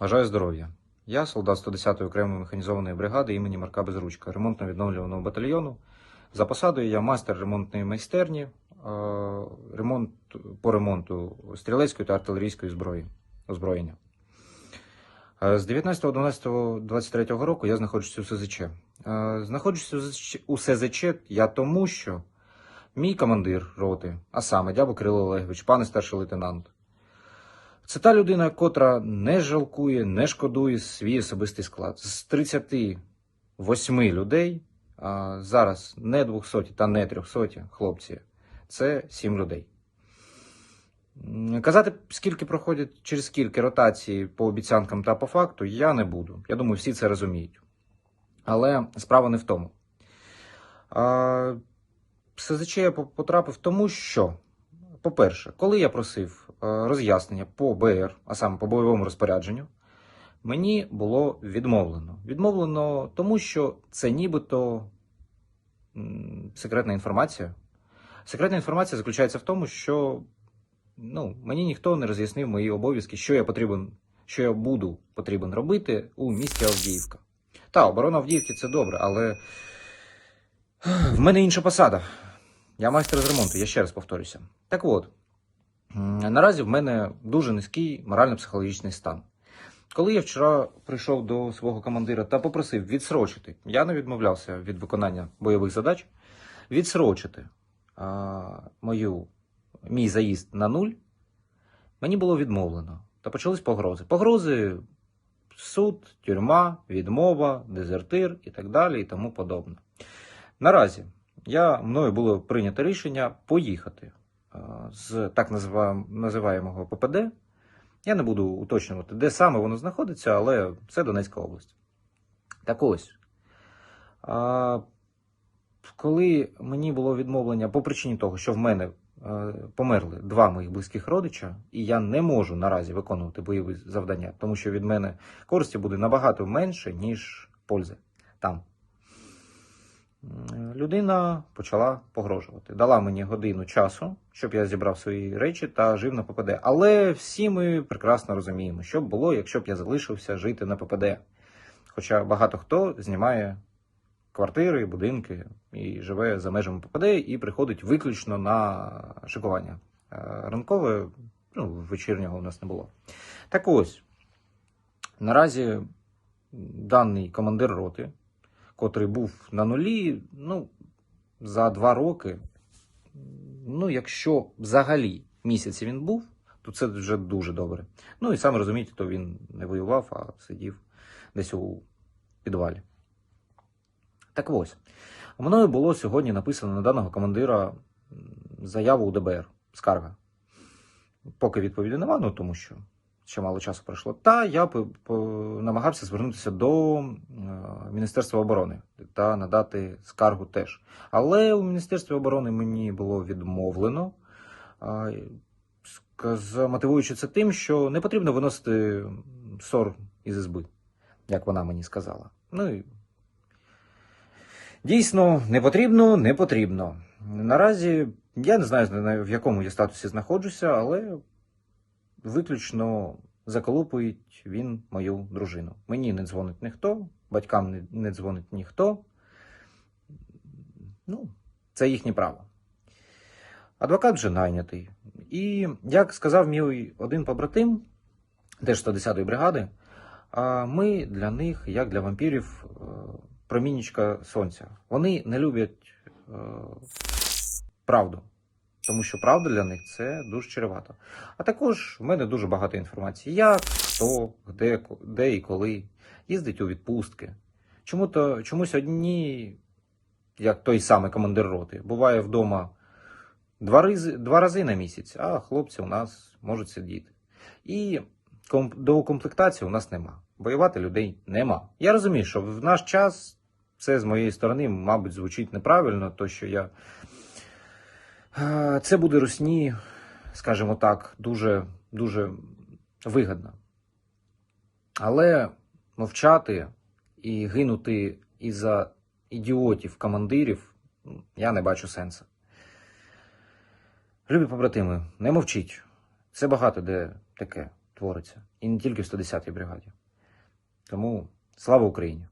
Бажаю здоров'я. Я солдат 110-ї окремої механізованої бригади імені Марка Безручка, ремонтно-відновлюваного батальйону. За посадою я майстер ремонтної майстерні, ремонт по ремонту стрілецької та артилерійської зброї озброєння. З 19.12.23 року я знаходжуся у СЗЧ. Знаходжуся у СЗЧ я тому, що мій командир роти, а саме Дябо Кирило Олегович, пане старший лейтенант, це та людина, котра не жалкує, не шкодує свій особистий склад. З 38 людей, а зараз не 200 та не 300 хлопці, це 7 людей. Казати, скільки проходять, через скільки ротації по обіцянкам та по факту, я не буду. Я думаю, всі це розуміють. Але справа не в тому. СЗЧ я потрапив тому, що, по-перше, коли я просив е, роз'яснення по БР, а саме по бойовому розпорядженню, мені було відмовлено. Відмовлено тому, що це нібито секретна інформація. Секретна інформація заключається в тому, що ну, мені ніхто не роз'яснив мої обов'язки, що я потрібен, що я буду потрібен робити у місті Авдіївка. Та, оборона Авдіївки це добре, але в мене інша посада. Я майстер з ремонту, я ще раз повторюся. Так от, наразі в мене дуже низький морально-психологічний стан. Коли я вчора прийшов до свого командира та попросив відсрочити, я не відмовлявся від виконання бойових задач, відсрочити а, мою, мій заїзд на нуль, мені було відмовлено. Та почались погрози. Погрози суд, тюрма, відмова, дезертир і так далі, і тому подобне. Наразі я, мною було прийнято рішення поїхати з так називаємого ППД. Я не буду уточнювати, де саме воно знаходиться, але це Донецька область. Так ось. Коли мені було відмовлення по причині того, що в мене е, померли два моїх близьких родича, і я не можу наразі виконувати бойові завдання, тому що від мене користі буде набагато менше, ніж пользи там. Людина почала погрожувати. Дала мені годину часу, щоб я зібрав свої речі та жив на ППД. Але всі ми прекрасно розуміємо, що б було, якщо б я залишився жити на ППД. Хоча багато хто знімає квартири, будинки і живе за межами ППД і приходить виключно на шикування. Е, Ранкове, ну, вечірнього у нас не було. Так ось, наразі даний командир роти, котрий був на нулі, ну, за два роки, ну, якщо взагалі місяці він був, то це вже дуже добре. Ну і саме розумієте, то він не воював, а сидів десь у підвалі. Так ось, мною було сьогодні написано на даного командира заяву у ДБР, скарга. Поки відповіді нема, ну тому що ще мало часу пройшло. Та я по- намагався звернутися до е, Міністерства оборони та надати скаргу теж. Але у Міністерстві оборони мені було відмовлено, мотивуючи це тим, що не потрібно виносити ссор із ізби, як вона мені сказала. Ну і Дійсно, не потрібно, не потрібно. Наразі я не знаю, в якому я статусі знаходжуся, але виключно заколупують він мою дружину. Мені не дзвонить ніхто, батькам не, не дзвонить ніхто. Ну, це їхнє право. Адвокат вже найнятий. І, як сказав мій один побратим, теж 110-ї бригади, ми для них, як для вампірів, е, промінічка сонця. Вони не люблять е, правду, тому що правда для них це дуже чревато. А також в мене дуже багато інформації, як, хто, де, де і коли їздить у відпустки. Чому то чомусь одні, як той самий командир роти, буває вдома два рази, два рази на місяць, а хлопці у нас можуть сидіти. І до комплектації у нас нема. Воювати людей нема. Я розумію, що в наш час це з моєї сторони, мабуть, звучить неправильно, то що я. Е, Це буде русні, скажімо так, дуже, дуже вигідно. Але мовчати і гинути із-за ідіотів, командирів, я не бачу сенсу. Любі побратими, не мовчіть. Це багато де таке. твориться. І не тільки в 110-й бригаді. Тому слава Україні!